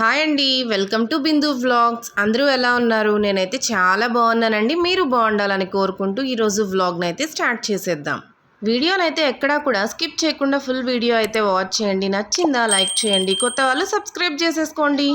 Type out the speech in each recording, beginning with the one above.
Hi అండి welcome to Bindu vlogs. అందరూ ఎలా ఉన్నారు? నేనైతే చాలా బాగున్నానండి. మీరు బాగుండాలని కోరుకుంటూ ఈరోజు వ్లాగ్ని అయితే స్టార్ట్ చేసేద్దాం. వీడియోని అయితే ఎక్కడా కూడా స్కిప్ చేయకుండా ఫుల్ వీడియో అయితే వాచ్ చేయండి. నచ్చిందా లైక్ చేయండి. కొత్త వాళ్ళు సబ్స్క్రైబ్ చేసేసుకోండి.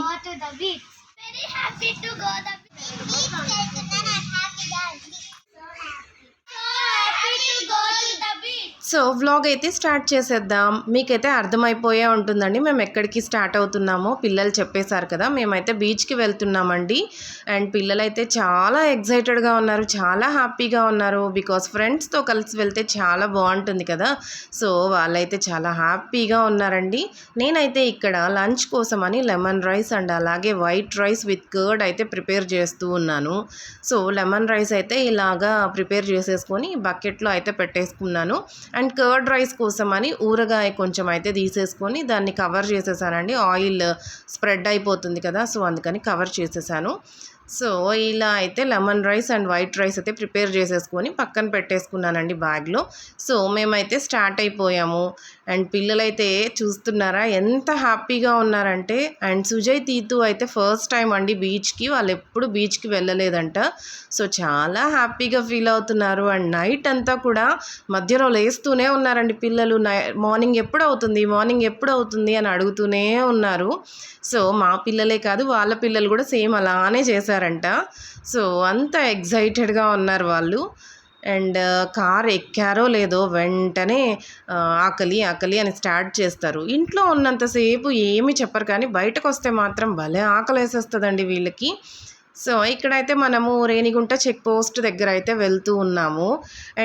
సో వ్లాగ్ అయితే స్టార్ట్ చేసేద్దాం. మీకైతే అర్థమైపోయే ఉంటుందండి. మేము ఎక్కడికి స్టార్ట్ అవుతున్నామో పిల్లలు చెప్పేశారు కదా. మేమైతే బీచ్కి వెళ్తున్నామండి. అండ్ పిల్లలైతే చాలా ఎగ్జైటెడ్గా ఉన్నారు. చాలా హ్యాపీగా ఉన్నారు. బికాస్ ఫ్రెండ్స్తో కలిసి వెళ్తే చాలా బాగుంటుంది కదా. సో వాళ్ళైతే చాలా హ్యాపీగా ఉన్నారండి. నేనైతే ఇక్కడ లంచ్ కోసమని లెమన్ రైస్ అండ్ అలాగే వైట్ రైస్ విత్ కర్డ్ అయితే ప్రిపేర్ చేస్తూ ఉన్నాను. సో లెమన్ రైస్ అయితే ఇలాగా ప్రిపేర్ చేసేసుకొని బకెట్లో అయితే పెట్టేసుకున్నాను. అండ్ కర్డ్ రైస్ కోసం అని ఊరగాయ కొంచెం అయితే తీసేసుకొని దాన్ని కవర్ చేసేసానండి. ఆయిల్ స్ప్రెడ్ అయిపోతుంది కదా సో అందుకని కవర్ చేసేసాను. సో ఇలా అయితే lemon rice and white rice అయితే ప్రిపేర్ చేసేసుకొని పక్కన పెట్టేసుకున్నానండి బ్యాగ్లో. సో మేమైతే స్టార్ట్ అయిపోయాము. అండ్ పిల్లలైతే చూస్తున్నారా ఎంత హ్యాపీగా ఉన్నారంటే అండ్ సుజయ్ తీతు అయితే ఫస్ట్ టైం అండి బీచ్కి వాళ్ళు ఎప్పుడు బీచ్కి వెళ్ళలేదంట. సో చాలా హ్యాపీగా ఫీల్ అవుతున్నారు. అండ్ నైట్ అంతా కూడా మధ్యలో లేస్తూనే ఉన్నారండి పిల్లలు. నై మార్నింగ్ ఎప్పుడు అవుతుంది మార్నింగ్ ఎప్పుడు అవుతుంది అని అడుగుతూనే ఉన్నారు. సో మా పిల్లలే కాదు వాళ్ళ పిల్లలు కూడా సేమ్ అలానే చేశారంట. సో అంత ఎగ్జైటెడ్గా ఉన్నారు వాళ్ళు. అండ్ కార్ ఎక్కారో లేదో వెంటనే ఆకలి ఆకలి అని స్టార్ట్ చేస్తారు. ఇంట్లో ఉన్నంతసేపు ఏమి చెప్పరు కానీ బయటకు వస్తే మాత్రం భలే ఆకలి వేసేస్తుందండి వీళ్ళకి. సో ఇక్కడైతే మనము రేణిగుంట చెక్ పోస్ట్ దగ్గర అయితే వెళ్తూ ఉన్నాము.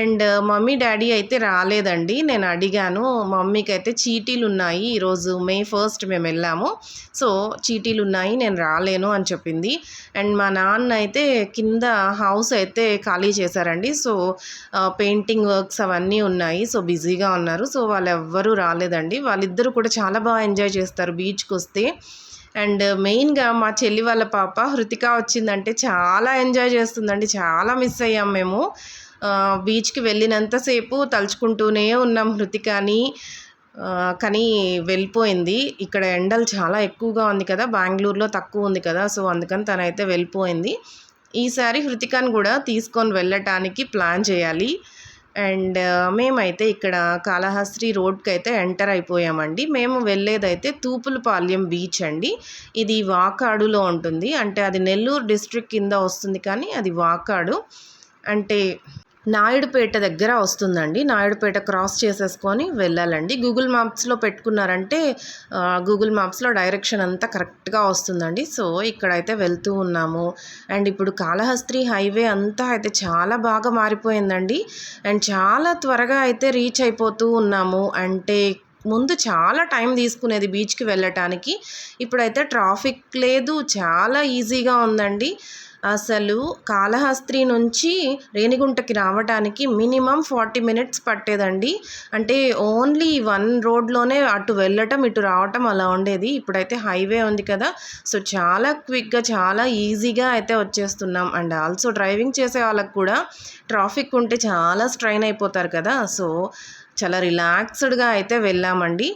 అండ్ uh, మమ్మీ డాడీ అయితే రాలేదండి. నేను అడిగాను మమ్మీకి అయితే చీటీలు ఉన్నాయి ఈరోజు మే ఫస్ట్ మేము వెళ్ళాము. సో చీటీలు ఉన్నాయి నేను రాలేను అని చెప్పింది. అండ్ మా నాన్న అయితే కింద హౌస్ అయితే ఖాళీ చేశారండి. సో uh, పెయింటింగ్ వర్క్స్ అవన్నీ ఉన్నాయి. సో బిజీగా ఉన్నారు. సో వాళ్ళు ఎవ్వరూ రాలేదండి. వాళ్ళిద్దరూ కూడా చాలా బాగా ఎంజాయ్ చేస్తారు బీచ్కి వస్తే అండ్ మెయిన్గా మా చెల్లి వాళ్ళ పాప హృతిక వచ్చిందంటే చాలా ఎంజాయ్ చేస్తుందండి. చాలా మిస్ అయ్యాం మేము. బీచ్కి వెళ్ళినంతసేపు తలుచుకుంటూనే ఉన్నాం హృతికాని. కానీ వెళ్ళిపోయింది. ఇక్కడ ఎండలు చాలా ఎక్కువగా ఉంది కదా బెంగళూరులో తక్కువ ఉంది కదా సో అందుకని తనైతే వెళ్ళిపోయింది. ఈసారి హృతికాని కూడా తీసుకొని వెళ్ళటానికి ప్లాన్ చేయాలి. అండ్ మేమైతే ఇక్కడ కాళహస్త్రి రోడ్కి అయితే ఎంటర్ అయిపోయామండి. మేము వెళ్ళేదైతే తూపులపాలెం బీచ్ అండి. ఇది వాకాడులో ఉంటుంది. అంటే అది నెల్లూరు డిస్ట్రిక్ట్ కింద వస్తుంది కానీ అది వాకాడు. అంటే నాయుడుపేట దగ్గర వస్తుందండి. నాయుడుపేట క్రాస్ చేసేసుకొని వెళ్ళాలండి. గూగుల్ మ్యాప్స్లో పెట్టుకున్నారంటే గూగుల్ మ్యాప్స్లో డైరెక్షన్ అంతా కరెక్ట్గా వస్తుందండి. సో ఇక్కడైతే వెళ్తూ ఉన్నాము. అండ్ ఇప్పుడు కాళహస్త్రి హైవే అంతా అయితే చాలా బాగా మారిపోయిందండి. అండ్ చాలా త్వరగా అయితే రీచ్ అయిపోతూ ఉన్నాము. అంటే ముందు చాలా టైం తీసుకునేది బీచ్కి వెళ్ళటానికి. ఇప్పుడైతే ట్రాఫిక్ లేదు. చాలా ఈజీగా ఉందండి. అసలు కాళహస్త్రి నుంచి రేణిగుంటకి రావడానికి మినిమం ఫార్టీ మినిట్స్ పట్టేదండి. అంటే ఓన్లీ వన్ రోడ్లోనే అటు వెళ్ళటం ఇటు రావటం అలా ఉండేది. ఇప్పుడైతే హైవే ఉంది కదా. సో చాలా క్విక్గా చాలా ఈజీగా అయితే వచ్చేస్తున్నాం. అండ్ ఆల్సో డ్రైవింగ్ చేసే వాళ్ళకి కూడా ట్రాఫిక్ ఉంటే చాలా స్ట్రైన్ అయిపోతారు కదా. సో చాలా రిలాక్స్డ్గా అయితే వెళ్ళామండి.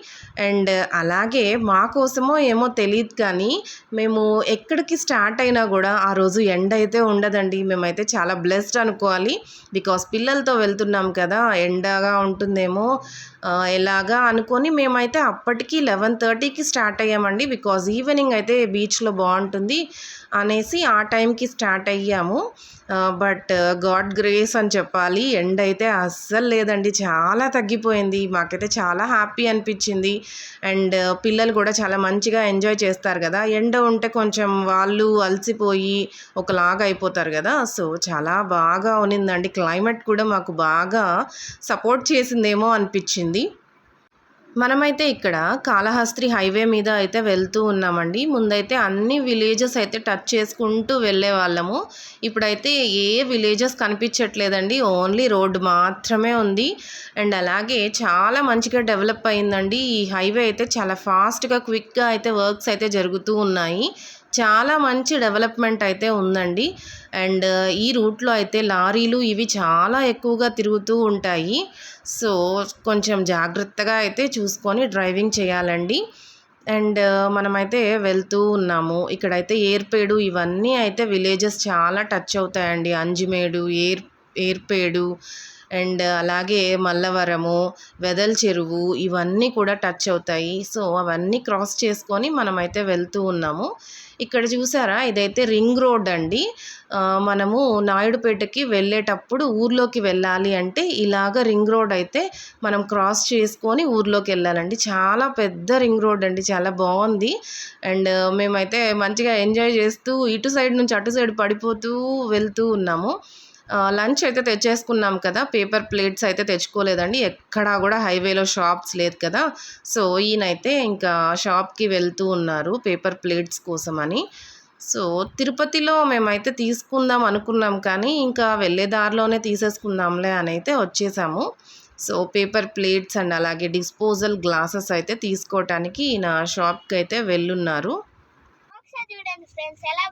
అండ్ అలాగే మా కోసమో ఏమో తెలియదు కానీ మేము ఎక్కడికి స్టార్ట్ అయినా కూడా ఆ రోజు ఎండ అయితే ఉండదండి. మేమైతే చాలా బ్లెస్డ్ అనుకోవాలి. బికాస్ పిల్లలతో వెళ్తున్నాం కదా ఎండగా ఉంటుందేమో ఎలాగా అనుకొని మేమైతే అప్పటికి లెవెన్ థర్టీకి స్టార్ట్ అయ్యామండి. బికాజ్ ఈవినింగ్ అయితే బీచ్లో బాగుంటుంది. అనేసి ఆ టైంకి స్టార్ట్ అయ్యాము. బట్ గాడ్ గ్రేస్ అని చెప్పాలి. ఎండ్ అయితే అస్సలు లేదండి. చాలా తగ్గిపోయింది. మాకైతే చాలా హ్యాపీ అనిపించింది. అండ్ పిల్లలు కూడా చాలా మంచిగా ఎంజాయ్ చేస్తారు కదా. ఎండ ఉంటే కొంచెం వాళ్ళు అలసిపోయి ఒకలాగా అయిపోతారు కదా. సో చాలా బాగా ఉన్నిందండి. క్లైమేట్ కూడా మాకు బాగా సపోర్ట్ చేసిందేమో అనిపించింది. మనమైతే ఇక్కడ కాళహస్త్రి హైవే మీద అయితే వెళ్తూ ఉన్నామండి. ముందైతే అన్ని విలేజెస్ అయితే టచ్ చేసుకుంటూ వెళ్ళే వాళ్ళము. ఇప్పుడైతే ఏ విలేజెస్ కనిపించట్లేదండి. ఓన్లీ రోడ్డు మాత్రమే ఉంది. అండ్ అలాగే చాలా మంచిగా డెవలప్ అయిందండి. ఈ హైవే అయితే చాలా ఫాస్ట్గా క్విక్గా అయితే వర్క్స్ అయితే జరుగుతూ ఉన్నాయి. చాలా మంచి డెవలప్మెంట్ అయితే ఉందండి. అండ్ ఈ రూట్లో అయితే లారీలు ఇవి చాలా ఎక్కువగా తిరుగుతూ ఉంటాయి. సో కొంచెం జాగ్రత్తగా అయితే చూసుకొని డ్రైవింగ్ చేయాలండి. అండ్ మనమైతే వెళ్తూ ఉన్నాము. ఇక్కడైతే ఏర్పేడు ఇవన్నీ అయితే విలేజెస్ చాలా టచ్ అవుతాయండి. అంజిమేడు ఏర్ ఏర్పేడు అండ్ అలాగే మల్లవరము వెదల్ చెరువు ఇవన్నీ కూడా టచ్ అవుతాయి. సో అవన్నీ క్రాస్ చేసుకొని మనమైతే వెళ్తూ ఉన్నాము. ఇక్కడ చూసారా? ఇదైతే రింగ్ రోడ్ అండి. మనము నాయుడుపేటకి వెళ్ళేటప్పుడు ఊర్లోకి వెళ్ళాలి అంటే ఇలాగ రింగ్ రోడ్ అయితే మనం క్రాస్ చేసుకొని ఊర్లోకి వెళ్ళాలండి. చాలా పెద్ద రింగ్ రోడ్ అండి. చాలా బాగుంది. అండ్ మేమైతే మంచిగా ఎంజాయ్ చేస్తూ ఇటు సైడ్ నుంచి అటు సైడ్ పడిపోతూ వెళ్తూ ఉన్నాము. లంచ్ అయితే తెచ్చేసుకున్నాం కదా. పేపర్ ప్లేట్స్ అయితే తెచ్చుకోలేదండి. ఎక్కడా కూడా హైవేలో షాప్స్ లేదు కదా. సో ఈయనైతే ఇంకా షాప్కి వెళ్తూ ఉన్నారు పేపర్ ప్లేట్స్ కోసమని. సో తిరుపతిలో మేమైతే తీసుకుందాం అనుకున్నాం కానీ ఇంకా వెళ్ళే దారిలోనే తీసేసుకుందాంలే అని అయితే వచ్చేసాము. సో పేపర్ ప్లేట్స్ అండ్ అలాగే డిస్పోజల్ గ్లాసెస్ అయితే తీసుకోవటానికి ఈయన షాప్కి అయితే వెళ్ళున్నారు చూడండి ఫ్రెండ్స్ ఎలా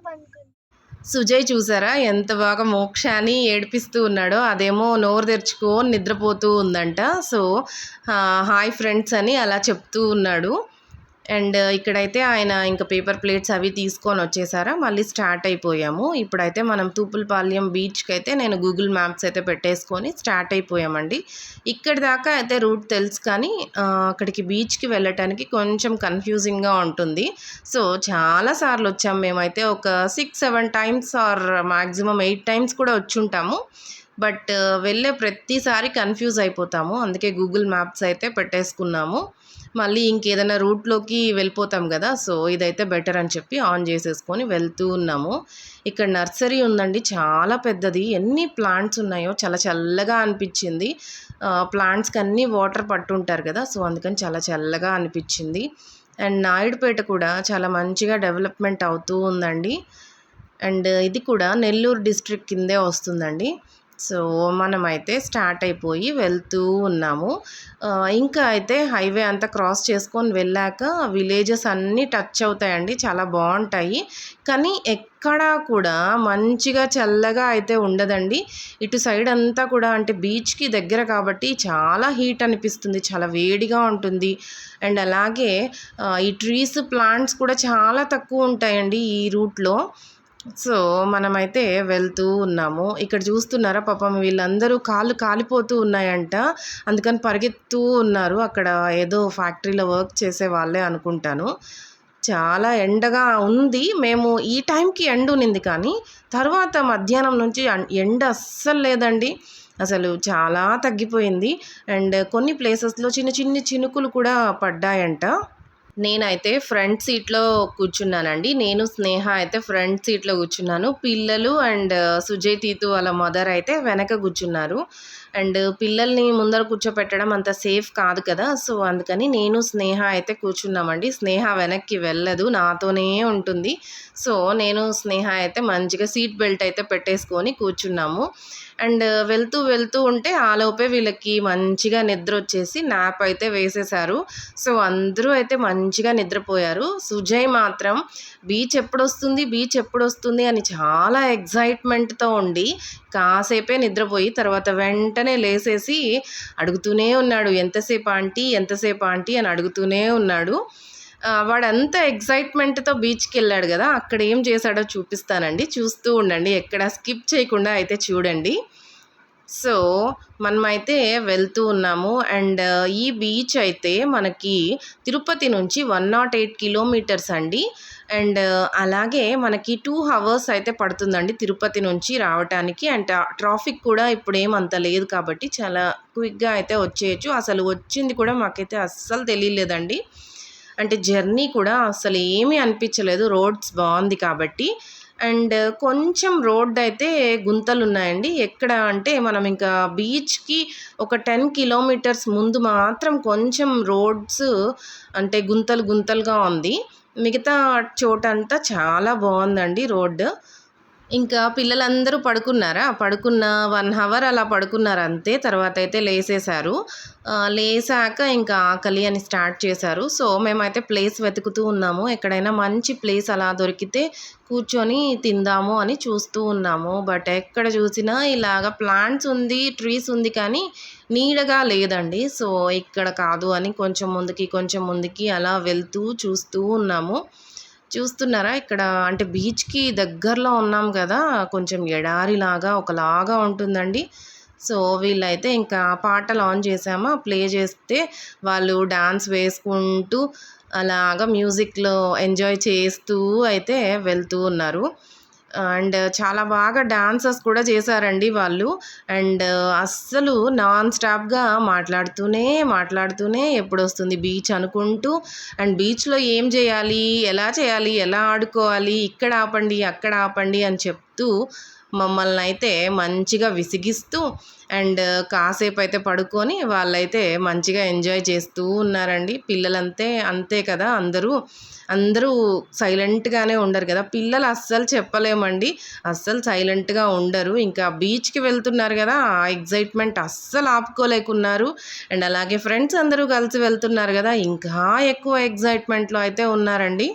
సుజయ్ చూసారా? ఎంత బాగా మోక్షాన్ని ఏడిపిస్తూ ఉన్నాడో అదేమో నోరు తెరుచుకొని నిద్రపోతూ ఉందంట. సో హాయ్ ఫ్రెండ్స్ అని అలా చెప్తూ ఉన్నాడు. అండ్ ఇక్కడైతే ఆయన ఇంకా పేపర్ ప్లేట్స్ అవి తీసుకొని వచ్చేసారా మళ్ళీ స్టార్ట్ అయిపోయాము. ఇప్పుడైతే మనం తూపులపాలెం బీచ్కి అయితే నేను గూగుల్ మ్యాప్స్ అయితే పెట్టేసుకొని స్టార్ట్ అయిపోయామండి. ఇక్కడి దాకా అయితే రూట్ తెలుసు కానీ అక్కడికి బీచ్కి వెళ్ళటానికి కొంచెం కన్ఫ్యూజింగ్గా ఉంటుంది. సో చాలా సార్లు మేమైతే ఒక six seven times or maximum eight times కూడా వచ్చుంటాము బట్ వెళ్ళే ప్రతిసారి కన్ఫ్యూజ్ అయిపోతాము. అందుకే గూగుల్ మ్యాప్స్ అయితే పెట్టేసుకున్నాము. మళ్ళీ ఇంకేదైనా రూట్లోకి వెళ్ళిపోతాం కదా సో ఇదైతే బెటర్ అని చెప్పి ఆన్ చేసేసుకొని వెళ్తూ ఉన్నాము. ఇక్కడ నర్సరీ ఉందండి చాలా పెద్దది. ఎన్ని ప్లాంట్స్ ఉన్నాయో చాలా చల్లగా అనిపించింది. ప్లాంట్స్కి అన్నీ వాటర్ పట్టుంటారు కదా సో అందుకని చాలా చల్లగా అనిపించింది. అండ్ నాయుడుపేట కూడా చాలా మంచిగా డెవలప్మెంట్ అవుతూ ఉందండి. అండ్ ఇది కూడా నెల్లూరు డిస్ట్రిక్ట్ కిందే వస్తుందండి. సో మనమైతే స్టార్ట్ అయిపోయి వెళ్తూ ఉన్నాము. ఇంకా అయితే హైవే అంతా క్రాస్ చేసుకొని వెళ్ళాక విలేజెస్ అన్నీ టచ్ అవుతాయండి చాలా బాగుంటాయి. కానీ ఎక్కడా కూడా మంచిగా చల్లగా అయితే ఉండదండి. ఇటు సైడ్ అంతా కూడా అంటే బీచ్కి దగ్గర కాబట్టి చాలా హీట్ అనిపిస్తుంది చాలా వేడిగా ఉంటుంది. అండ్ అలాగే ఈ ట్రీస్ ప్లాంట్స్ కూడా చాలా తక్కువ ఉంటాయండి ఈ రూట్లో. సో మనమైతే వెళ్తూ ఉన్నాము. ఇక్కడ చూస్తున్నారా పాపం వీళ్ళందరూ కాళ్ళు కాలిపోతూ ఉన్నాయంట. అందుకని పరిగెత్తూ ఉన్నారు. అక్కడ ఏదో ఫ్యాక్టరీలో వర్క్ చేసే వాళ్ళే అనుకుంటాను. చాలా ఎండగా ఉంది. మేము ఈ టైంకి ఎండ ఉన్నింది కానీ తర్వాత మధ్యాహ్నం నుంచి ఎండ అస్సలు లేదండి. అసలు చాలా తగ్గిపోయింది. అండ్ కొన్ని ప్లేసెస్లో చిన్న చిన్న చినుకులు కూడా పడ్డాయంట. నేనైతే ఫ్రంట్ సీట్లో కూర్చున్నానండి. నేను స్నేహ అయితే ఫ్రంట్ సీట్లో కూర్చున్నాను. పిల్లలు అండ్ సుజయ్ తీతు వాళ్ళ మదర్ అయితే వెనక కూర్చున్నారు. అండ్ పిల్లల్ని ముందర కూర్చోపెట్టడం అంత సేఫ్ కాదు కదా. సో అందుకని నేను స్నేహ అయితే కూర్చున్నామండి. స్నేహ వెనక్కి వెళ్ళదు నాతోనే ఉంటుంది. సో నేను స్నేహ అయితే మంచిగా సీట్ బెల్ట్ అయితే పెట్టేసుకొని కూర్చున్నాము. అండ్ వెళ్తూ వెళ్తూ ఉంటే ఆలోపే వీళ్ళకి మంచిగా నిద్ర వచ్చేసి నాప్ అయితే వేసేశారు సో అందరూ అయితే మంచిగా నిద్రపోయారు. సుజయ్ మాత్రం బీచ్ ఎప్పుడు వస్తుంది బీచ్ ఎప్పుడు వస్తుంది అని చాలా ఎగ్జైట్మెంట్తో ఉండి కాసేపే నిద్రపోయి తర్వాత వెంటనే లేసేసి అడుగుతూనే ఉన్నాడు ఎంతసేపు ఆంటీ? ఎంతసేపు ఆంటీ? అని అడుగుతూనే ఉన్నాడు. వాడంతా ఎగ్జైట్మెంట్తో బీచ్కి వెళ్ళాడు కదా అక్కడ ఏం చేశాడో చూపిస్తానండి. చూస్తూ ఉండండి ఎక్కడ స్కిప్ చేయకుండా అయితే చూడండి. సో మనమైతే వెళ్తూ ఉన్నాము. అండ్ ఈ బీచ్ అయితే మనకి తిరుపతి నుంచి వన్ నాట్ ఎయిట్ కిలోమీటర్స్ అండి. అండ్ అలాగే మనకి టూ అవర్స్ అయితే పడుతుందండి తిరుపతి నుంచి రావటానికి. అండ్ ట్రాఫిక్ కూడా ఇప్పుడు ఏమంత లేదు కాబట్టి చాలా క్విక్గా అయితే వచ్చేయచ్చు. అసలు వచ్చింది కూడా మాకైతే అస్సలు తెలియలేదండి. అంటే జర్నీ కూడా అసలు ఏమీ అనిపించలేదు. రోడ్స్ బాగుంది కాబట్టి. అండ్ కొంచెం రోడ్ అయితే గుంతలు ఉన్నాయండి. ఎక్కడ అంటే మనం ఇంకా బీచ్కి ఒక టెన్ కిలోమీటర్స్ ముందు మాత్రం కొంచెం రోడ్స్ అంటే గుంతలు గుంతలుగా ఉంది. మిగతా చోటంతా చాలా బాగుందండి రోడ్డు. ఇంకా పిల్లలందరూ పడుకున్నారా? పడుకున్న వన్ అవర్ అలా పడుకున్నారు అంతే. తర్వాత అయితే లేసేశారు. లేసాక ఇంకా ఆకలి అని స్టార్ట్ చేశారు. సో మేమైతే ప్లేస్ వెతుకుతూ ఉన్నాము. ఎక్కడైనా మంచి ప్లేస్ అలా దొరికితే కూర్చొని తిందాము అని చూస్తూ ఉన్నాము. బట్ ఎక్కడ చూసినా ఇలాగ ప్లాంట్స్ ఉంది ట్రీస్ ఉంది కానీ నీడగా లేదండి. సో ఇక్కడ కాదు అని కొంచెం ముందుకి కొంచెం ముందుకి అలా వెళ్తూ చూస్తూ ఉన్నాము. చూస్తున్నారా? ఇక్కడ అంటే బీచ్కి దగ్గరలో ఉన్నాం కదా కొంచెం ఎడారిలాగా ఒకలాగా ఉంటుందండి. సో వీళ్ళైతే ఇంకా పాటలు ఆన్ చేసామా ప్లే చేస్తే వాళ్ళు డాన్స్ వేసుకుంటూ అలాగా మ్యూజిక్లో ఎంజాయ్ చేస్తూ అయితే వెళ్తూ ఉన్నారు. అండ్ చాలా బాగా డాన్సెస్ కూడా చేశారండి వాళ్ళు. అండ్ అస్సలు నాన్ స్టాప్గా మాట్లాడుతూనే మాట్లాడుతూనే ఎప్పుడు వస్తుంది బీచ్ అనుకుంటూ. అండ్ బీచ్లో ఏం చేయాలి ఎలా చేయాలి ఎలా ఆడుకోవాలి ఇక్కడ ఆపండి అక్కడ ఆపండి అని చెప్తూ మమ్మల్ని అయితే మంచిగా విసిగిస్తూ అండ్ కాసేపు అయితే పడుకొని వాళ్ళైతే మంచిగా ఎంజాయ్ చేస్తూ ఉన్నారండి. పిల్లలంతే అంతే కదా అందరూ. అందరూ సైలెంట్గానే ఉండరు కదా. పిల్లలు అస్సలు చెప్పలేమండి. అస్సలు సైలెంట్గా ఉండరు. ఇంకా బీచ్కి వెళ్తున్నారు కదా ఆ ఎగ్జైట్మెంట్ అస్సలు ఆపుకోలేకున్నారు. అండ్ అలాగే ఫ్రెండ్స్ అందరూ కలిసి వెళ్తున్నారు కదా ఇంకా ఎక్కువ ఎగ్జైట్మెంట్లో అయితే ఉన్నారండి.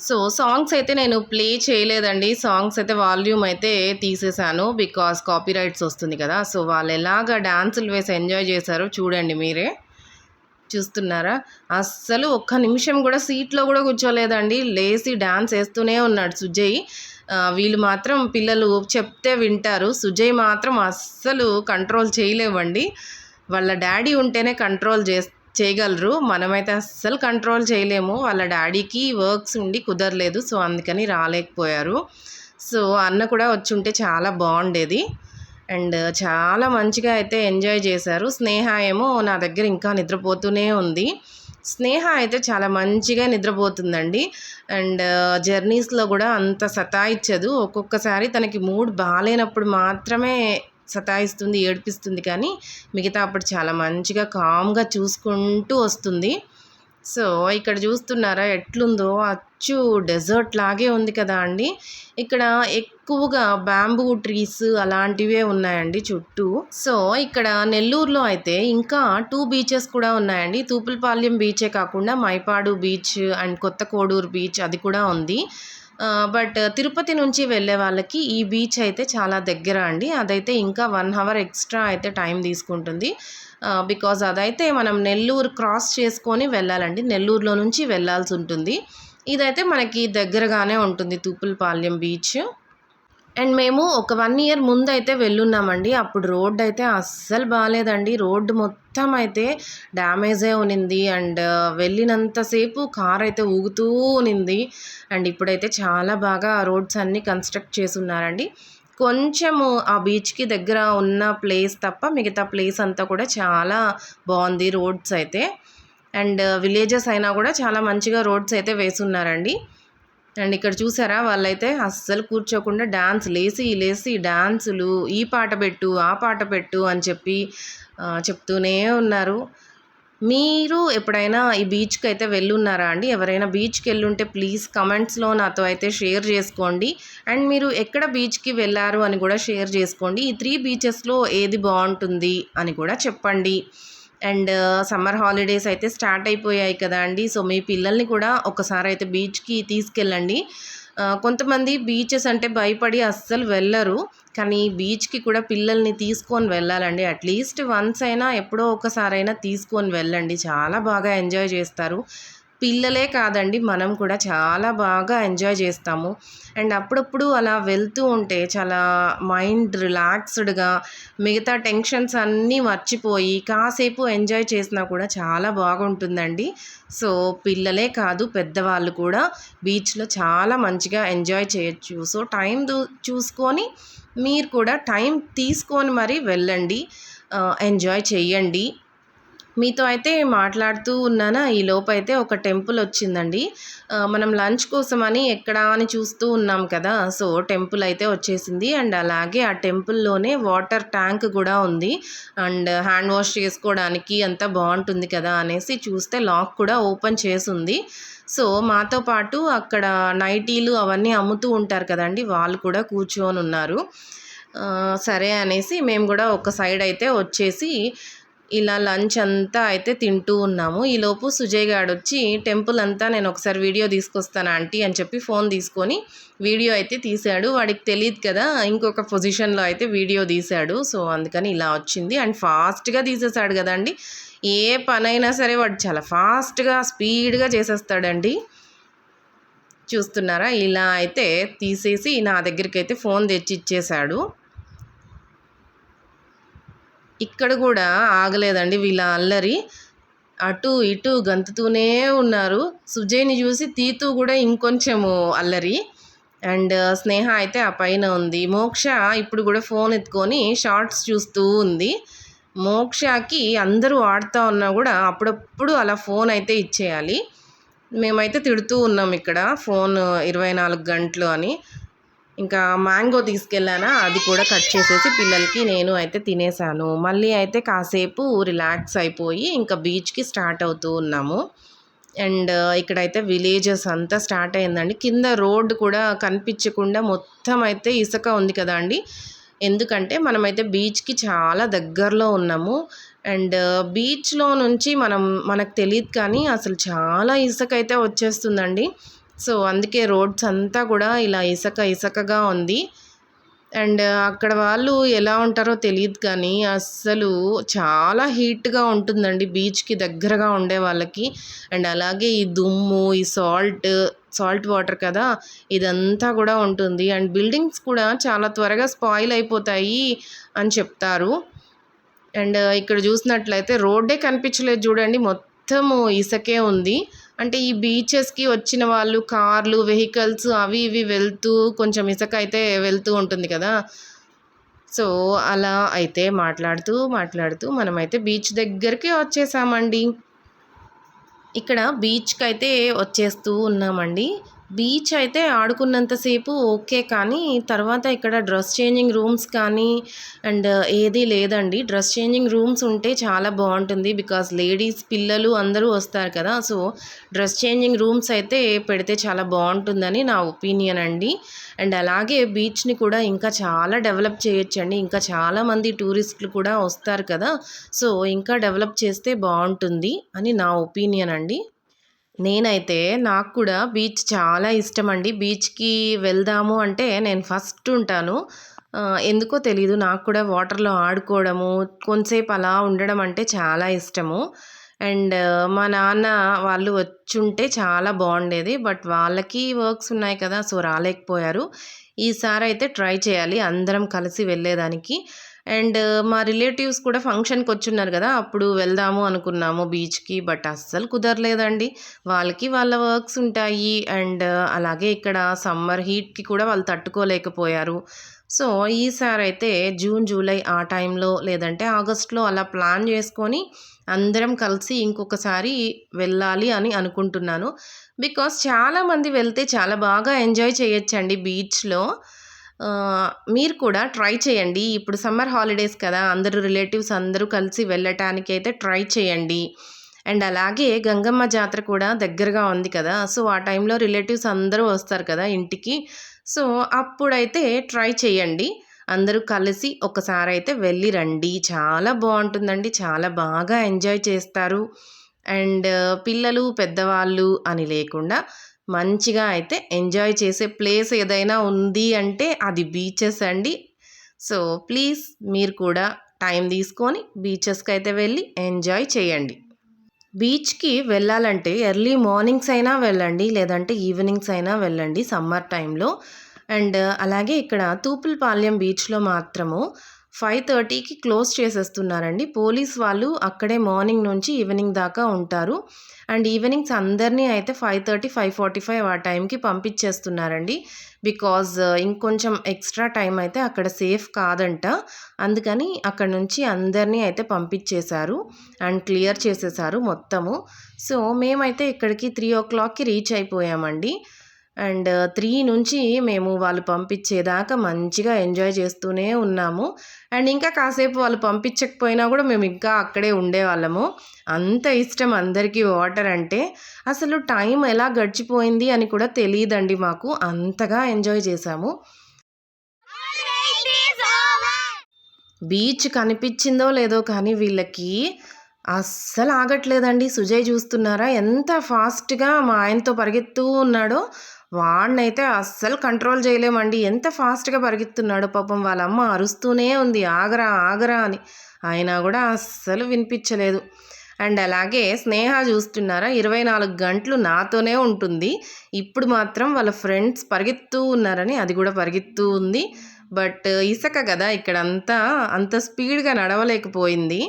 సో సాంగ్స్ అయితే నేను ప్లే చేయలేదండి. సాంగ్స్ అయితే వాల్యూమ్ అయితే తీసేశాను బికాస్ కాపీరైట్స్ వస్తుంది కదా. సో వాళ్ళు ఎలాగ డాన్సులు వేసి ఎంజాయ్ చేశారో చూడండి మీరే. చూస్తున్నారా? అస్సలు ఒక్క నిమిషం కూడా సీట్లో కూడా కూర్చోలేదండి. లేచి డ్యాన్స్ వేస్తూనే ఉన్నాడు సుజయ్. వీళ్ళు మాత్రం పిల్లలు చెప్తే వింటారు. సుజయ్ మాత్రం అస్సలు కంట్రోల్ చేయలేవండి. వాళ్ళ డాడీ ఉంటేనే కంట్రోల్ చే చేయగలరు. మనమైతే అస్సలు కంట్రోల్ చేయలేము. వాళ్ళ డాడీకి వర్క్స్ ఉండి కుదరలేదు. సో అందుకని రాలేకపోయారు. సో అన్న కూడా వచ్చి ఉంటే చాలా బాగుండేది. అండ్ చాలా మంచిగా అయితే ఎంజాయ్ చేశారు. స్నేహ ఏమో నా దగ్గర ఇంకా నిద్రపోతూనే ఉంది. స్నేహ అయితే చాలా మంచిగా నిద్రపోతుందండి. అండ్ జర్నీస్లో కూడా అంత సతాయిచ్చదు. ఒక్కొక్కసారి తనకి మూడ్ బాగాలేనప్పుడు మాత్రమే సతాయిస్తుంది ఏడిపిస్తుంది కానీ మిగతా అప్పుడు చాలా మంచిగా కామ్గా చూసుకుంటూ వస్తుంది. సో ఇక్కడ చూస్తున్నారా ఎట్లుందో? అచ్చు డెజర్ట్ లాగే ఉంది కదా అండి. ఇక్కడ ఎక్కువగా బ్యాంబూ ట్రీస్ అలాంటివే ఉన్నాయండి చుట్టూ. సో ఇక్కడ నెల్లూరులో అయితే ఇంకా టూ బీచెస్ కూడా ఉన్నాయండి. తూపులపాలెం బీచే కాకుండా మైపాడు బీచ్ అండ్ కొత్త కోడూరు బీచ్ అది కూడా ఉంది. బట్ తిరుపతి నుంచి వెళ్ళే వాళ్ళకి ఈ బీచ్ అయితే చాలా దగ్గర అండి. అదైతే ఇంకా వన్ అవర్ ఎక్స్ట్రా అయితే టైం తీసుకుంటుంది. బికాజ్ అదైతే మనం నెల్లూరు క్రాస్ చేసుకొని వెళ్ళాలండి. నెల్లూరులో నుంచి వెళ్ళాల్సి ఉంటుంది. ఇదైతే మనకి దగ్గరగానే ఉంటుంది. తూపులపాలెం బీచ్ అండ్ మేము ఒక వన్ ఇయర్ ముందు అయితే వెళ్ళున్నామండి. అప్పుడు రోడ్ అయితే అస్సలు బాగాలేదండి రోడ్డు మొత్తం అయితే డ్యామేజే ఉనింది అండ్ వెళ్ళినంతసేపు కార్ అయితే ఊగుతూ ఉనింది అండ్ ఇప్పుడైతే చాలా బాగా రోడ్స్ అన్నీ కన్స్ట్రక్ట్ చేసి ఉన్నారండి కొంచెము ఆ బీచ్కి దగ్గర ఉన్న ప్లేస్ తప్ప మిగతా ప్లేస్ అంతా కూడా చాలా బాగుంది రోడ్స్ అయితే. అండ్ విలేజెస్ అయినా కూడా చాలా మంచిగా రోడ్స్ అయితే వేసున్నారండి. అండ్ ఇక్కడ చూసారా వాళ్ళైతే అస్సలు కూర్చోకుండా డ్యాన్స్ లేసి లేసి డ్యాన్సులు ఈ పాట పెట్టు ఆ పాట పెట్టు అని చెప్పి చెప్తూనే ఉన్నారు. మీరు ఎప్పుడైనా ఈ బీచ్కి అయితే వెళ్ళున్నారా అండి? ఎవరైనా బీచ్కి వెళ్ళుంటే ప్లీజ్ కమెంట్స్లో నాతో అయితే షేర్ చేసుకోండి. అండ్ మీరు ఎక్కడ బీచ్కి వెళ్ళారు అని కూడా షేర్ చేసుకోండి. ఈ త్రీ బీచెస్లో ఏది బాగుంటుంది అని కూడా చెప్పండి. అండ్ సమ్మర్ హాలిడేస్ అయితే స్టార్ట్ అయిపోయాయి కదా అండి. సో మీ పిల్లల్ని కూడా ఒకసారి అయితే బీచ్కి తీసుకెళ్ళండి. కొంతమంది బీచెస్ అంటే భయపడి అస్సలు వెళ్ళరు. కానీ బీచ్కి కూడా పిల్లల్ని తీసుకొని వెళ్ళాలండి. అట్లీస్ట్ వన్స్ అయినా ఎప్పుడో ఒకసారైనా తీసుకొని వెళ్ళండి. చాలా బాగా ఎంజాయ్ చేస్తారు. పిల్లలే కాదండి మనం కూడా చాలా బాగా ఎంజాయ్ చేస్తాము. అండ్ అప్పుడప్పుడు అలా వెళ్తూ ఉంటే చాలా మైండ్ రిలాక్స్డ్గా మిగతా టెన్షన్స్ అన్నీ మర్చిపోయి కాసేపు ఎంజాయ్ చేసినా కూడా చాలా బాగుంటుందండి. సో పిల్లలే కాదు పెద్దవాళ్ళు కూడా బీచ్లో చాలా మంచిగా ఎంజాయ్ చేయొచ్చు. సో టైం చూసుకొని మీరు కూడా టైం తీసుకొని మరి వెళ్ళండి ఎంజాయ్ చెయ్యండి. మీతో అయితే మాట్లాడుతూ ఉన్నానా? ఈ లోపు అయితే ఒక టెంపుల్ వచ్చిందండి. మనం లంచ్ కోసమని ఎక్కడ అని చూస్తూ ఉన్నాం కదా. సో టెంపుల్ అయితే వచ్చేసింది. అండ్ అలాగే ఆ టెంపుల్లోనే వాటర్ ట్యాంక్ కూడా ఉంది. అండ్ హ్యాండ్ వాష్ చేసుకోవడానికి అంతా బాగుంటుంది కదా అనేసి చూస్తే లాక్ కూడా ఓపెన్ చేసి ఉంది. సో మాతో పాటు అక్కడ నైటీలు అవన్నీ అమ్ముతూ ఉంటారు కదండి. వాళ్ళు కూడా కూర్చొని ఉన్నారు. సరే అనేసి మేము కూడా ఒక సైడ్ అయితే వచ్చేసి ఇలా లంచ్ అంతా అయితే తింటూ ఉన్నాము. ఈలోపు సుజయ్ గాడు వచ్చి టెంపుల్ అంతా నేను ఒకసారి వీడియో తీసుకొస్తాను ఆంటీ? అని చెప్పి ఫోన్ తీసుకొని వీడియో అయితే తీశాడు. వాడికి తెలియదు కదా ఇంకొక పొజిషన్లో అయితే వీడియో తీశాడు. సో అందుకని ఇలా వచ్చింది. అండ్ ఫాస్ట్గా తీసేశాడు కదండి. ఏ పనైనా సరే వాడు చాలా ఫాస్ట్గా స్పీడ్గా చేసేస్తాడండి. చూస్తున్నారా? ఇలా అయితే తీసేసి నా దగ్గరికి అయితే ఫోన్ తెచ్చి ఇచ్చేశాడు ఇక్కడ కూడా ఆగలేదండి వీళ్ళ అల్లరి. అటు ఇటు గంతుతూనే ఉన్నారు. సుజయ్ని చూసి తీతూ కూడా ఇంకొంచెము అల్లరి. అండ్ స్నేహ అయితే ఆ పైన ఉంది. మోక్ష ఇప్పుడు కూడా ఫోన్ ఎత్తుకొని షార్ట్స్ చూస్తూ ఉంది. మోక్షకి అందరూ ఆడుతూ ఉన్నా కూడా అప్పుడప్పుడు అలా ఫోన్ అయితే ఇచ్చేయాలి. మేమైతే తిడుతూ ఉన్నాం ఇక్కడ ఫోన్ ఇరవై నాలుగు గంటలు అని. ఇంకా మ్యాంగో తీసుకెళ్ళానా? అది కూడా కట్ చేసేసి పిల్లలకి నేను అయితే తినేసాను. మళ్ళీ అయితే కాసేపు రిలాక్స్ అయిపోయి ఇంకా బీచ్కి స్టార్ట్ అవుతూ ఉన్నాము. అండ్ ఇక్కడైతే విలేజెస్ అంతా స్టార్ట్ అయిందండి. కింద రోడ్ కూడా కనిపించకుండా మొత్తం అయితే ఇసుక ఉంది కదా అండి ఎందుకంటే మనమైతే బీచ్కి చాలా దగ్గరలో ఉన్నాము. అండ్ బీచ్లో నుంచి మనం మనకు తెలియదు కానీ అసలు చాలా ఇసుక అయితే వచ్చేస్తుందండి. సో అందుకే రోడ్స్ అంతా కూడా ఇలా ఇసుక ఇసుకగా ఉంది. అండ్ అక్కడ వాళ్ళు ఎలా ఉంటారో తెలియదు కానీ అస్సలు చాలా హీట్గా ఉంటుందండి బీచ్కి దగ్గరగా ఉండే వాళ్ళకి. అండ్ అలాగే ఈ దుమ్ము ఈ సాల్ట్ సాల్ట్ వాటర్ కదా ఇదంతా కూడా ఉంటుంది. అండ్ బిల్డింగ్స్ కూడా చాలా త్వరగా స్పాయిల్ అయిపోతాయి అని చెప్తారు. అండ్ ఇక్కడ చూసినట్లయితే రోడ్డే కనిపించలేదు చూడండి మొత్తము ఇసకే ఉంది. అంటే ఈ బీచెస్కి వచ్చిన వాళ్ళు కార్లు వెహికల్స్ అవి ఇవి వెళ్తూ కొంచెం ఇసక అయితే వెళ్తూ ఉంటుంది కదా. సో అలా అయితే మాట్లాడుతూ మాట్లాడుతూ మనమైతే బీచ్ దగ్గరికి వచ్చేసామండి. ఇక్కడ బీచ్కి అయితే వచ్చేస్తూ ఉన్నామండి. బీచ్ అయితే ఆడుకున్నంతసేపు ఓకే కానీ తర్వాత ఇక్కడ డ్రెస్ చేంజింగ్ రూమ్స్ కానీ అండ్ ఏది లేదండి. డ్రెస్ చేంజింగ్ రూమ్స్ ఉంటే చాలా బాగుంటుంది బికాస్ లేడీస్ పిల్లలు అందరూ వస్తారు కదా. సో డ్రెస్ చేంజింగ్ రూమ్స్ అయితే పెడితే చాలా బాగుంటుందని నా ఒపీనియన్ అండి. అండ్ అలాగే బీచ్ని కూడా ఇంకా చాలా డెవలప్ చేయొచ్చండి. ఇంకా చాలామంది టూరిస్టులు కూడా వస్తారు కదా. సో ఇంకా డెవలప్ చేస్తే బాగుంటుంది అని నా ఒపీనియన్ అండి. నేనైతే నాకు కూడా బీచ్ చాలా ఇష్టం అండి బీచ్కి వెళ్దాము అంటే నేను ఫస్ట్ ఉంటాను. ఎందుకో తెలీదు. నాకు కూడా వాటర్లో ఆడుకోవడము కొంతసేపు అలా ఉండడం అంటే చాలా ఇష్టము. అండ్ మా నాన్న వాళ్ళు వచ్చుంటే చాలా బాగుండేది. బట్ వాళ్ళకి వర్క్స్ ఉన్నాయి కదా సో రాలేకపోయారు. ఈసారి అయితే ట్రై చేయాలి అందరం కలిసి వెళ్ళేదానికి. అండ్ మా రిలేటివ్స్ కూడా ఫంక్షన్కి వచ్చున్నారు కదా అప్పుడు వెళ్దాము అనుకున్నాము బీచ్కి బట్ అస్సలు కుదరలేదండి. వాళ్ళకి వాళ్ళ వర్క్స్ ఉంటాయి అండ్ అలాగే ఇక్కడ సమ్మర్ హీట్కి కూడా వాళ్ళు తట్టుకోలేకపోయారు. సో ఈసారి అయితే జూన్ జూలై ఆ టైంలో లేదంటే ఆగస్ట్లో అలా ప్లాన్ చేసుకొని అందరం కలిసి ఇంకొకసారి వెళ్ళాలి అని అనుకుంటున్నాను. బికాస్ చాలామంది వెళ్తే చాలా బాగా ఎంజాయ్ చేయొచ్చండి బీచ్లో. మీరు కూడా ట్రై చేయండి. ఇప్పుడు సమ్మర్ హాలిడేస్ కదా అందరూ రిలేటివ్స్ అందరూ కలిసి వెళ్ళటానికి అయితే ట్రై చేయండి. అండ్ అలాగే గంగమ్మ జాతర కూడా దగ్గరగా ఉంది కదా సో ఆ టైంలో రిలేటివ్స్ అందరూ వస్తారు కదా ఇంటికి. సో అప్పుడైతే ట్రై చేయండి. అందరూ కలిసి ఒకసారి అయితే వెళ్ళి రండి. చాలా బాగుంటుందండి చాలా బాగా ఎంజాయ్ చేస్తారు. అండ్ పిల్లలు పెద్దవాళ్ళు అని లేకుండా మంచిగా అయితే ఎంజాయ్ చేసే ప్లేస్ ఏదైనా ఉంది అంటే అది బీచెస్ అండి. సో ప్లీజ్ మీరు కూడా టైం తీసుకొని బీచెస్కి అయితే వెళ్ళి ఎంజాయ్ చేయండి. బీచ్కి వెళ్ళాలంటే ఎర్లీ మార్నింగ్స్ అయినా వెళ్ళండి లేదంటే ఈవినింగ్స్ అయినా వెళ్ళండి సమ్మర్ టైంలో. అండ్ అలాగే ఇక్కడ తూపులపాలెం బీచ్లో మాత్రము ఫైవ్ థర్టీకి క్లోజ్ చేసేస్తున్నారండి. పోలీస్ వాళ్ళు అక్కడే మార్నింగ్ నుంచి ఈవినింగ్ దాకా ఉంటారు. అండ్ ఈవినింగ్స్ అందరినీ అయితే five thirty five forty five ఆ టైంకి పంపించేస్తున్నారండి. బికాజ్ ఇంకొంచెం ఎక్స్ట్రా టైం అయితే అక్కడ సేఫ్ కాదంట. అందుకని అక్కడ నుంచి అందరినీ అయితే పంపించేశారు అండ్ క్లియర్ చేసేసారు మొత్తము. సో మేమైతే ఇక్కడికి త్రీ ఓ క్లాక్కి రీచ్ అయిపోయామండి. అండ్ త్రీ నుంచి మేము వాళ్ళు పంపించేదాకా మంచిగా ఎంజాయ్ చేస్తూనే ఉన్నాము. అండ్ ఇంకా కాసేపు వాళ్ళు పంపించకపోయినా కూడా మేము ఇంకా అక్కడే ఉండేవాళ్ళము. అంత ఇష్టం అందరికీ వాటర్ అంటే అసలు టైం ఎలా గడిచిపోయింది అని కూడా తెలియదండి మాకు. అంతగా ఎంజాయ్ చేశాము. బీచ్ కనిపించిందో లేదో కానీ వీళ్ళకి అస్సలు ఆగట్లేదండి. సుజయ్ చూస్తున్నారా? ఎంత ఫాస్ట్గా మా ఆయనతో పరిగెత్తూ ఉన్నాడో. వాడినైతే అస్సలు కంట్రోల్ చేయలేమండి. ఎంత ఫాస్ట్గా పరిగెత్తున్నాడు పాపం వాళ్ళమ్మ అరుస్తూనే ఉంది. ఆగరా ఆగరా అని. అయినా కూడా అస్సలు వినిపించలేదు. అండ్ అలాగే స్నేహ చూస్తున్నారా? ఇరవై నాలుగు గంటలు నాతోనే ఉంటుంది. ఇప్పుడు మాత్రం వాళ్ళ ఫ్రెండ్స్ పరిగెత్తూ ఉన్నారని అది కూడా పరిగెత్తూ ఉంది. బట్ ఇసక కదా ఇక్కడంతా అంత స్పీడ్గా నడవలేకపోయింది.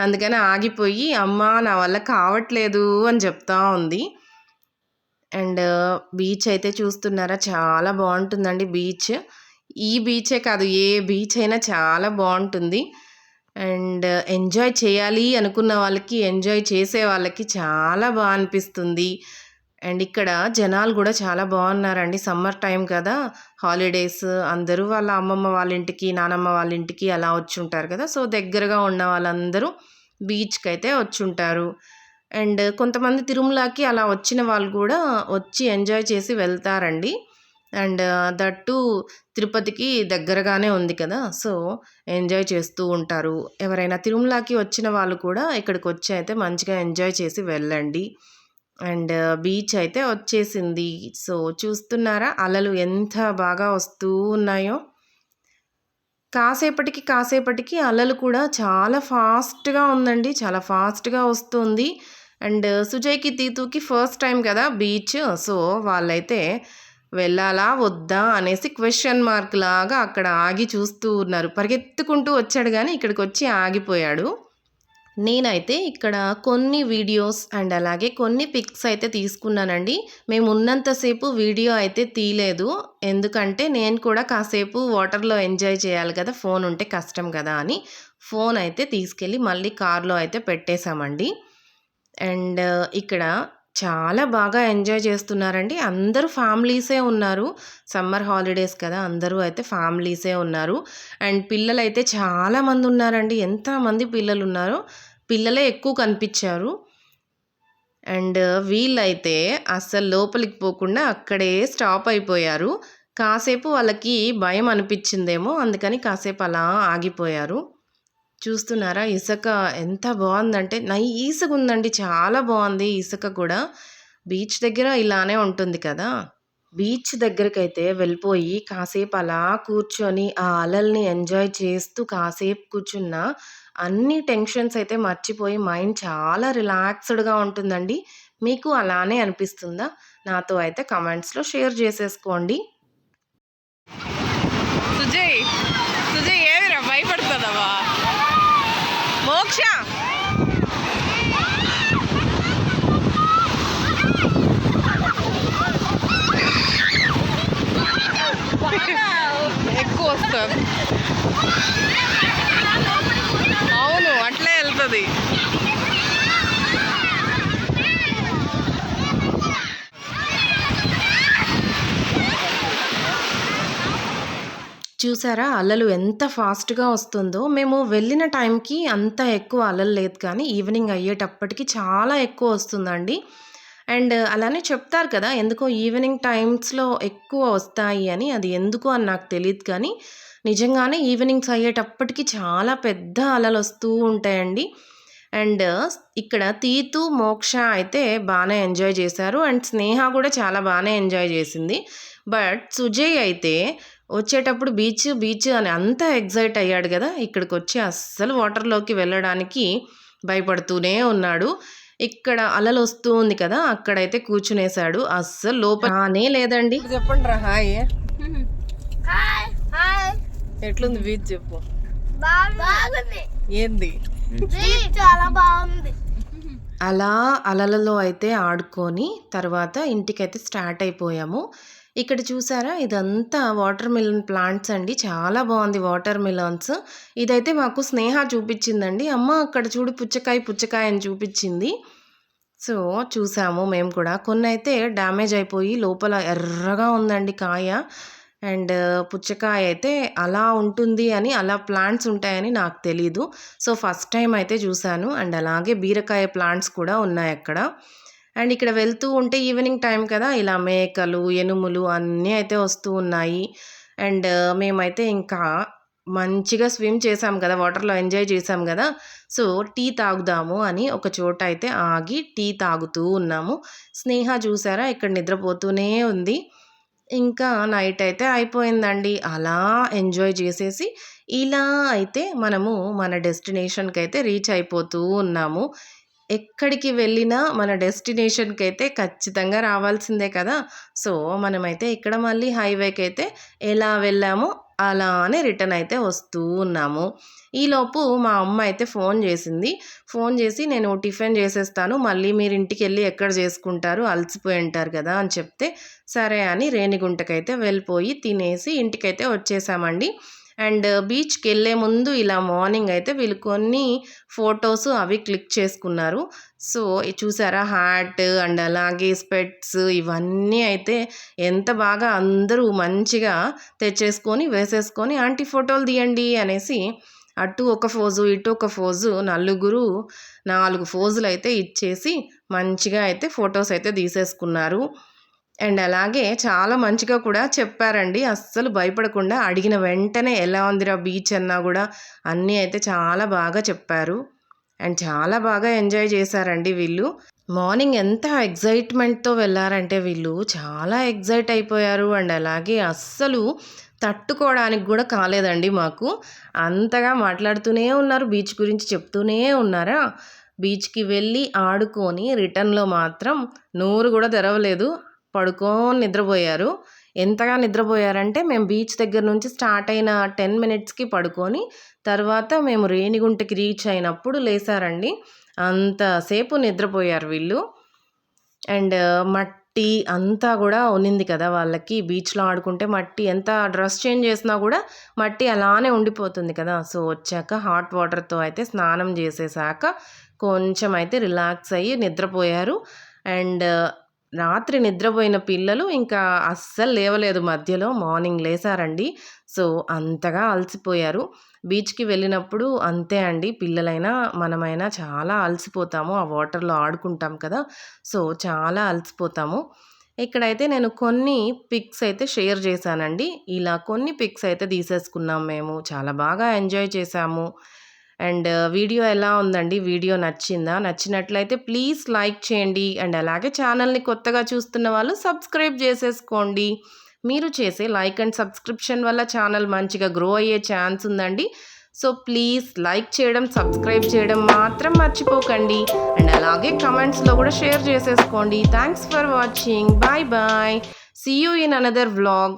అందుకని ఆగిపోయి అమ్మ నా వల్ల కావట్లేదు అని చెప్తా ఉంది. అండ్ బీచ్ అయితే చూస్తున్నారా? చాలా బాగుంటుందండి బీచ్. ఈ బీచే కాదు ఏ బీచ్ అయినా చాలా బాగుంటుంది. అండ్ ఎంజాయ్ చేయాలి అనుకున్న వాళ్ళకి ఎంజాయ్ చేసే వాళ్ళకి చాలా బాగా అనిపిస్తుంది. అండ్ ఇక్కడ జనాలు కూడా చాలా బాగున్నారండి. సమ్మర్ టైం కదా హాలిడేస్. అందరూ వాళ్ళ అమ్మమ్మ వాళ్ళ ఇంటికి నానమ్మ వాళ్ళ ఇంటికి అలా వచ్చి ఉంటారు కదా. సో దగ్గరగా ఉన్న వాళ్ళందరూ బీచ్కి అయితే వచ్చి ఉంటారు అండ్ కొంతమంది తిరుమలకి అలా వచ్చిన వాళ్ళు కూడా వచ్చి ఎంజాయ్ చేసి వెళ్తారండి. అండ్ దట్టు తిరుపతికి దగ్గరగానే ఉంది కదా సో ఎంజాయ్ చేస్తూ ఉంటారు. ఎవరైనా తిరుమలకి వచ్చిన వాళ్ళు కూడా ఇక్కడికి వచ్చి అయితే మంచిగా ఎంజాయ్ చేసి వెళ్ళండి. అండ్ బీచ్ అయితే వచ్చేసింది. సో చూస్తున్నారా అలలు ఎంత బాగా వస్తూ ఉన్నాయో. కాసేపటికి కాసేపటికి అలలు కూడా చాలా ఫాస్ట్గా ఉందండి చాలా ఫాస్ట్గా వస్తుంది. అండ్ సుజయ్కి తీతుకి ఫస్ట్ టైం కదా బీచ్. సో వాళ్ళైతే వెళ్ళాలా వద్దా అనేసి క్వశ్చన్ మార్క్ లాగా అక్కడ ఆగి చూస్తూ ఉన్నారు. పరిగెత్తుకుంటూ వచ్చాడు కానీ ఇక్కడికి వచ్చి ఆగిపోయాడు. నేనైతే ఇక్కడ కొన్ని వీడియోస్ అండ్ అలాగే కొన్ని పిక్స్ అయితే తీసుకున్నానండి. మేము ఉన్నంతసేపు వీడియో అయితే తీయలేదు. ఎందుకంటే నేను కూడా కాసేపు వాటర్లో ఎంజాయ్ చేయాలి కదా ఫోన్ ఉంటే కష్టం కదా అని ఫోన్ అయితే తీసుకెళ్ళి మళ్ళీ కార్లో అయితే పెట్టేశామండి. అండ్ ఇక్కడ చాలా బాగా ఎంజాయ్ చేస్తున్నారండి. అందరూ ఫ్యామిలీసే ఉన్నారు. సమ్మర్ హాలిడేస్ కదా అందరూ అయితే ఫ్యామిలీసే ఉన్నారు. అండ్ పిల్లలు అయితే చాలామంది ఉన్నారండి. ఎంతమంది పిల్లలు ఉన్నారో పిల్లలే ఎక్కువ కనిపించారు. అండ్ వీళ్ళైతే అస్సలు లోపలికి పోకుండా అక్కడే స్టాప్ అయిపోయారు. కాసేపు వాళ్ళకి భయం అనిపించిందేమో అందుకని కాసేపు అలా ఆగిపోయారు. చూస్తున్నారా? ఇసుక ఎంత బాగుందంటే నైస్గా ఉందండి చాలా బాగుంది ఇసుక కూడా. బీచ్ దగ్గర ఇలానే ఉంటుంది కదా. బీచ్ దగ్గరకైతే వెళ్ళిపోయి కాసేపు అలా కూర్చొని ఆ అలల్ని ఎంజాయ్ చేస్తూ కాసేపు కూర్చున్న అన్ని టెన్షన్స్ అయితే మర్చిపోయి మైండ్ చాలా రిలాక్స్డ్గా ఉంటుందండి. మీకు అలానే అనిపిస్తుందా? నాతో అయితే కమెంట్స్లో షేర్ చేసేసుకోండి సుజయ్ సుజయ్ ఏమిరా భయపడుతుందవా మోక్ష ఎక్కువ వస్తుంది అవును అట్లే వెళ్తుంది. చూసారా అలలు ఎంత ఫాస్ట్గా వస్తుందో. మేము వెళ్ళిన టైంకి అంత ఎక్కువ అలలు లేదు కానీ ఈవినింగ్ అయ్యేటప్పటికి చాలా ఎక్కువ వస్తుందండి. అండ్ అలానే చెప్తారు కదా ఎందుకో ఈవినింగ్ టైమ్స్లో ఎక్కువ వస్తాయి అని అది ఎందుకు అని నాకు తెలియదు కానీ నిజంగానే ఈవినింగ్స్ అయ్యేటప్పటికి చాలా పెద్ద అలలు వస్తూ ఉంటాయండి. అండ్ ఇక్కడ తీతు మోక్ష అయితే బాగానే ఎంజాయ్ చేశారు. అండ్ స్నేహ కూడా చాలా బాగానే ఎంజాయ్ చేసింది. బట్ సుజయ్ అయితే వచ్చేటప్పుడు బీచ్ బీచ్ అని అంత ఎగ్జైట్ అయ్యాడు కదా ఇక్కడికి వచ్చి అస్సలు వాటర్లోకి వెళ్ళడానికి భయపడుతూనే ఉన్నాడు. ఇక్కడ అలలు వస్తూ ఉంది కదా అక్కడైతే కూర్చునేశాడు. అస్సలు లోపల రానే లేదండి. చెప్పండి రా హాయ్. Hi hi. ఎట్లుంది బీచ్ చెప్పు. బాగుంది. ఏంది? చాలా బాగుంది. అలా అలలలో అయితే ఆడుకొని తర్వాత ఇంటికైతే స్టార్ట్ అయిపోయాము. ఇక్కడ చూసారా? ఇదంతా వాటర్ మిలన్ ప్లాంట్స్ అండి. చాలా బాగుంది వాటర్ మిలన్స్. ఇదైతే మాకు స్నేహ చూపించిందండి. అమ్మ అక్కడ చూడు పుచ్చకాయ పుచ్చకాయ అని చూపించింది. సో, చూసాము మేము కూడా. కొన్ని అయితే డ్యామేజ్ అయిపోయి లోపల ఎర్రగా ఉందండి కాయ. అండ్ పుచ్చకాయ అయితే అలా ఉంటుంది అని, అలా ప్లాంట్స్ ఉంటాయని నాకు తెలీదు. సో, ఫస్ట్ టైం అయితే చూశాను అండ్ అలాగే బీరకాయ ప్లాంట్స్ కూడా ఉన్నాయి అక్కడ. అండ్ ఇక్కడ వెళ్తూ ఉంటే ఈవినింగ్ టైం కదా! ఇలా మేకలు, ఎనుములు అన్నీ అయితే వస్తూ ఉన్నాయి. అండ్ మేమైతే ఇంకా మంచిగా స్విమ్ చేసాం కదా! వాటర్‌లో ఎంజాయ్ చేసాం కదా సో, టీ తాగుదాము అని ఒక చోట అయితే ఆగి టీ తాగుతూ ఉన్నాము. స్నేహ చూసారా ఇక్కడ నిద్రపోతూనే ఉంది. ఇంకా నైట్ అయితే అయిపోయిందండి. అలా ఎంజాయ్ చేసేసి ఇలా అయితే మనము మన డెస్టినేషన్కి అయితే రీచ్ అయిపోతూ ఉన్నాము. ఎక్కడికి వెళ్ళినా మన డెస్టినేషన్కి అయితే ఖచ్చితంగా రావాల్సిందే కదా! సో, మనమైతే ఇక్కడ మళ్ళీ హైవేకి అయితే ఎలా వెళ్ళామో అలానే రిటర్న్ అయితే వస్తూ ఉన్నాము. ఈలోపు మా అమ్మ అయితే ఫోన్ చేసింది. ఫోన్ చేసి నేను టిఫిన్ చేసేస్తాను. మళ్ళీ మీరు ఇంటికెళ్ళి ఎక్కడ చేసుకుంటారు? అలసిపోయి ఉంటారు కదా! అని చెప్తే సరే అని రేణిగుంటకైతే వెళ్ళిపోయి తినేసి ఇంటికైతే వచ్చేసామండి. అండ్ బీచ్కి వెళ్ళే ముందు ఇలా మార్నింగ్ అయితే వీళ్ళు కొన్ని ఫోటోస్ అవి క్లిక్ చేసుకున్నారు. సో, చూసారా హ్యాట్ అండ్ అలాగే స్పెట్స్ ఇవన్నీ అయితే ఎంత బాగా అందరూ మంచిగా తెచ్చేసుకొని, వేసేసుకొని ఆంటీ ఫోటోలు తీయండి అనేసి అటు ఒక ఫోజు, ఇటు ఒక ఫోజు నలుగురు నాలుగు ఫోజులు అయితే ఇచ్చేసి మంచిగా అయితే ఫోటోస్ అయితే తీసేసుకున్నారు. అండ్ అలాగే చాలా మంచిగా కూడా చెప్పారండి. అస్సలు భయపడకుండా అడిగిన వెంటనే ఎలా ఉందిరా బీచ్ అన్నా కూడా అన్నీ అయితే చాలా బాగా చెప్పారు. అండ్ చాలా బాగా ఎంజాయ్ చేశారండి వీళ్ళు. మార్నింగ్ ఎంత ఎక్సైట్‌మెంట్‌తో వెళ్ళారంటే వీళ్ళు చాలా ఎక్సైట్ అయిపోయారు. అండ్ అలాగే అస్సలు తట్టుకోవడానికి కూడా కాలేదండి మాకు. అంతగా మాట్లాడుతూనే ఉన్నారు. బీచ్ గురించి చెప్తూనే ఉన్నారా! బీచ్‌కి వెళ్ళి ఆడుకొని రిటర్న్‌లో మాత్రం నోరు కూడా తెరవలేదు. పడుకొని నిద్రపోయారు. ఎంతగా నిద్రపోయారంటే మేము బీచ్ దగ్గర నుంచి స్టార్ట్ అయిన 10 మినిట్స్‌కి పడుకొని, తర్వాత మేము రేణిగుంటకి రీచ్ అయినప్పుడు లేసారండి. అంతసేపు నిద్రపోయారు వీళ్ళు. అండ్ మట్టి అంతా కూడా ఉన్నింది కదా! వాళ్ళకి బీచ్‌లో ఆడుకుంటే మట్టి ఎంత డ్రెస్ చేంజ్ చేసినా కూడా మట్టి అలానే ఉండిపోతుంది కదా! సో, వచ్చాక హాట్ వాటర్‌తో అయితే స్నానం చేసేసాక కొంచెం అయితే రిలాక్స్ అయ్యి నిద్రపోయారు. అండ్ రాత్రి నిద్రపోయిన పిల్లలు ఇంకా అస్సలు లేవలేదు మధ్యలో. మార్నింగ్ లేసారండి. సో, అంతగా అలసిపోయారు. బీచ్‌కి వెళ్ళినప్పుడు అంతే అండి. పిల్లలైనా, మనమైనా చాలా అలసిపోతాము. ఆ వాటర్‌లో ఆడుకుంటాం కదా! సో, చాలా అలసిపోతాము. ఇక్కడైతే నేను కొన్ని పిక్స్ అయితే షేర్ చేశానండి. ఇలా కొన్ని పిక్స్ అయితే తీసేసుకున్నాం మేము. చాలా బాగా ఎంజాయ్ చేశాము. అండ్ వీడియో ఎలా ఉందండి? వీడియో నచ్చిందా? నచ్చినట్లయితే ప్లీజ్ లైక్ చేయండి. అండ్ అలాగే ఛానల్‌ని కొత్తగా చూస్తున్న వాళ్ళు సబ్స్క్రైబ్ చేసేసుకోండి. మీరు చేసే లైక్ అండ్ సబ్స్క్రిప్షన్ వల్ల ఛానల్ మంచిగా గ్రో అయ్యే ఛాన్స్ ఉందండి. సో, ప్లీజ్ లైక్ చేయడం, సబ్స్క్రైబ్ చేయడం మాత్రం మర్చిపోకండి. అండ్ అలాగే కమెంట్స్లో కూడా షేర్ చేసేసుకోండి. Thanks for watching. Bye bye. See you in another vlog.